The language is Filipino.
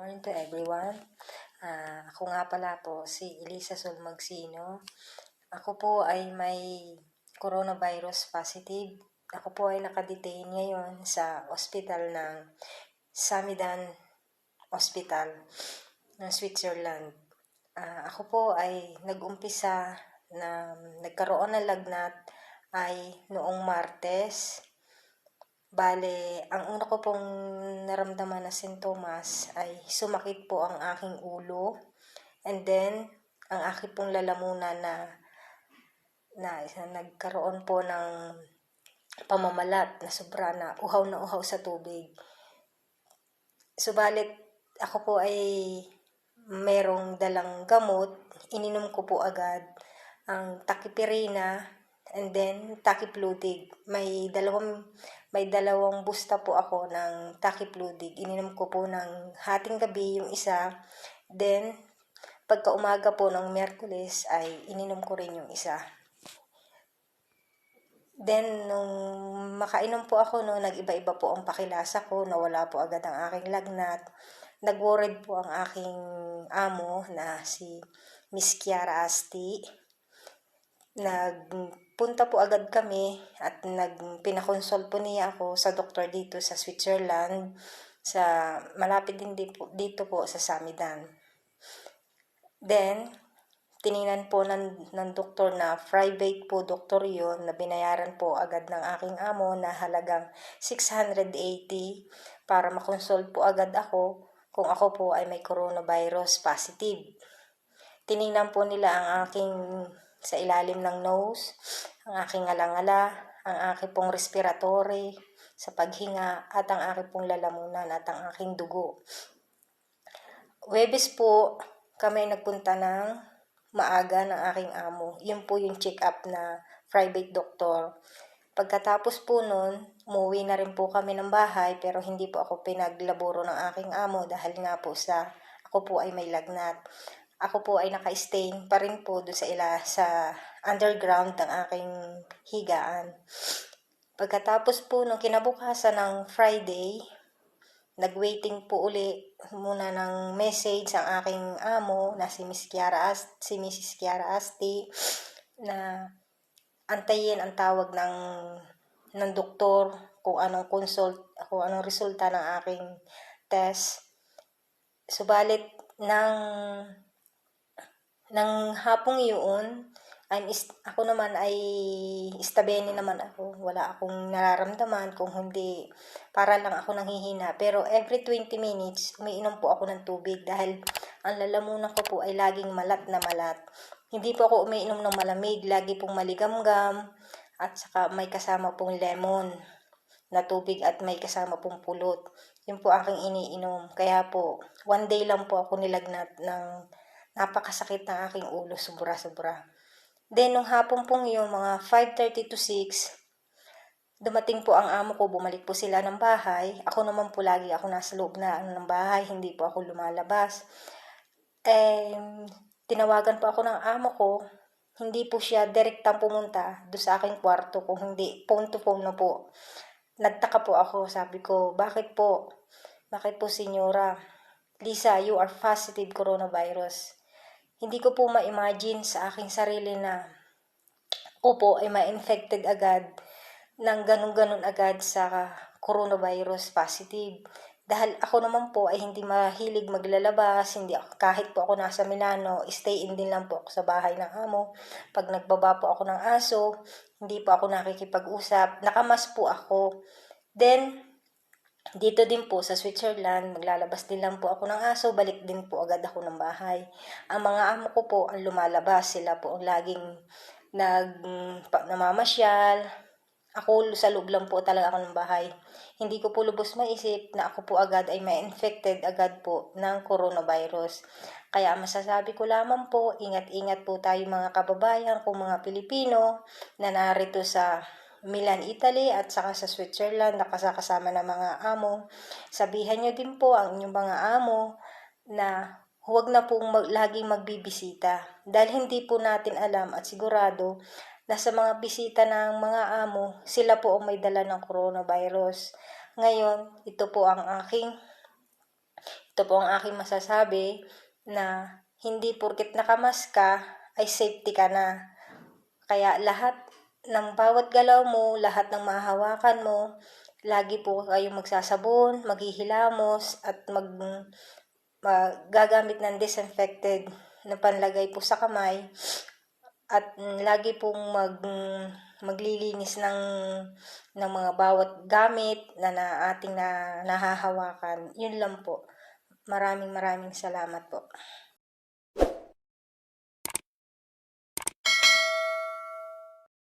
morning to everyone. Ah, ako nga pala po si Elisa Solmagsino. Ako po ay may coronavirus positive. Ako po ay nakadetain ngayon sa ospital ng Samidan Hospital ng Switzerland. Ah, ako po ay nag-umpisa na nagkaroon ng lagnat ay noong Martes. Bale, ang una ko pong naramdaman na sintomas ay sumakit po ang aking ulo. And then, ang aking pong lalamunan na na nagkaroon po ng pamamalat na sobra na uhaw na uhaw sa tubig. Subalit, ako po ay merong dalang gamot. Ininom ko po agad ang takipirina and then takiplutig. May dalawang may dalawang busta po ako ng takiplutig. Ininom ko po ng hating gabi yung isa. Then, pagka umaga po ng Merkules ay ininom ko rin yung isa. Then, nung makainom po ako, no, nag-iba-iba po ang pakilasa ko, nawala po agad ang aking lagnat. Nag-worried po ang aking amo na si Miss Kiara Asti. Nagpunta po agad kami at nagpinakonsult po niya ako sa doktor dito sa Switzerland sa malapit din dito, dito po sa Samidan. Then, tiningnan po ng, ng doktor na private po doktor yon na binayaran po agad ng aking amo na halagang 680 para makonsult po agad ako kung ako po ay may coronavirus positive. Tiningnan po nila ang aking sa ilalim ng nose, ang aking alangala, ang aking pong respiratory, sa paghinga, at ang aking pong lalamunan at ang aking dugo. Webes po kami nagpunta ng maaga ng aking amo. Yun po yung check-up na private doctor. Pagkatapos po nun, umuwi na rin po kami ng bahay pero hindi po ako pinaglaboro ng aking amo dahil nga po sa ako po ay may lagnat. Ako po ay naka-stain pa rin po doon sa ila sa underground ng aking higaan. Pagkatapos po nung kinabukasan ng Friday, nag-waiting po uli muna ng message ang aking amo na si Miss Kiara Ast, si Mrs. Kiara Asti na antayin ang tawag ng ng doktor kung anong consult kung anong resulta ng aking test. Subalit ng ng hapong yun, I'm is, ako naman ay istabeni naman ako. Wala akong nararamdaman kung hindi para lang ako nanghihina. Pero every 20 minutes, umiinom po ako ng tubig dahil ang lalamunan ko po ay laging malat na malat. Hindi po ako umiinom ng malamig, lagi pong maligamgam at saka may kasama pong lemon na tubig at may kasama pong pulot. Yun po aking iniinom. Kaya po, one day lang po ako nilagnat ng napakasakit ng aking ulo, sobra-sobra. Then, nung hapon pong yung mga 5.30 to 6, dumating po ang amo ko, bumalik po sila ng bahay. Ako naman po lagi ako nasa loob na ano, ng bahay, hindi po ako lumalabas. Eh, tinawagan po ako ng amo ko, hindi po siya direktang pumunta do sa aking kwarto kung hindi phone to phone na po. Nagtaka po ako, sabi ko, bakit po? Bakit po, senyora? Lisa, you are positive coronavirus hindi ko po ma-imagine sa aking sarili na ako po ay ma-infected agad ng ganun-ganun agad sa coronavirus positive. Dahil ako naman po ay hindi mahilig maglalabas, hindi ako, kahit po ako nasa Milano, stay in din lang po ako sa bahay ng amo. Pag nagbaba po ako ng aso, hindi po ako nakikipag-usap, nakamas po ako. Then, dito din po sa Switzerland, maglalabas din lang po ako ng aso, balik din po agad ako ng bahay. Ang mga amo ko po ang lumalabas, sila po ang laging nag, namamasyal. Ako sa loob lang po talaga ako ng bahay. Hindi ko po lubos maisip na ako po agad ay ma-infected agad po ng coronavirus. Kaya masasabi ko lamang po, ingat-ingat po tayo mga kababayan kung mga Pilipino na narito sa Milan, Italy at saka sa Switzerland nakasakasama ng mga amo. Sabihan nyo din po ang inyong mga amo na huwag na pong mag, laging magbibisita dahil hindi po natin alam at sigurado na sa mga bisita ng mga amo, sila po ang may dala ng coronavirus. Ngayon, ito po ang aking ito po ang aking masasabi na hindi porket nakamas ka ay safety ka na. Kaya lahat ng bawat galaw mo, lahat ng mahahawakan mo, lagi po kayong magsasabon, maghihilamos, at mag, mag- gagamit ng disinfected na panlagay po sa kamay. At lagi pong mag, maglilinis ng, ng mga bawat gamit na, na ating na, nahahawakan. Yun lang po. Maraming maraming salamat po.